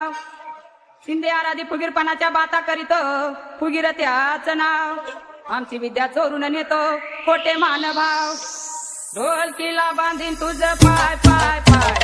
शिंदे आराधी फुगीरपणाच्या बाता करीत फुगीर त्याच नाव आमची विद्या चोरून नेतो खोटे मानभाव. ढोलकीला बांधीन तुझ पाय पाय पाय.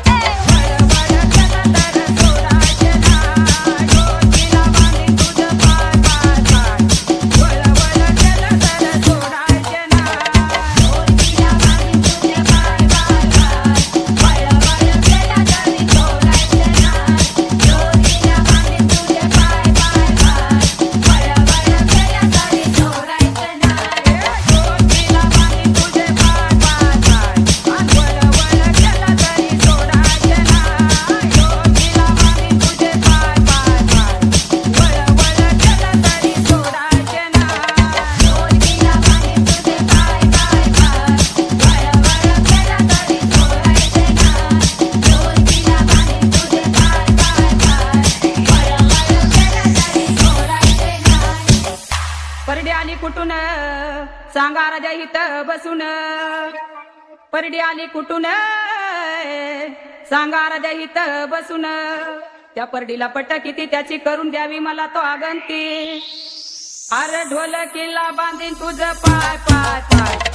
परडी आली कुठून? सांगा राजा हित बसून. परडी आली कुठून? सांगा राजा हित बसून. त्या परडीला पट किती त्याची करून द्यावी मला तो आगंती. अरे ढोल किल्ला बांधीन तुझ पाय पाय पाय.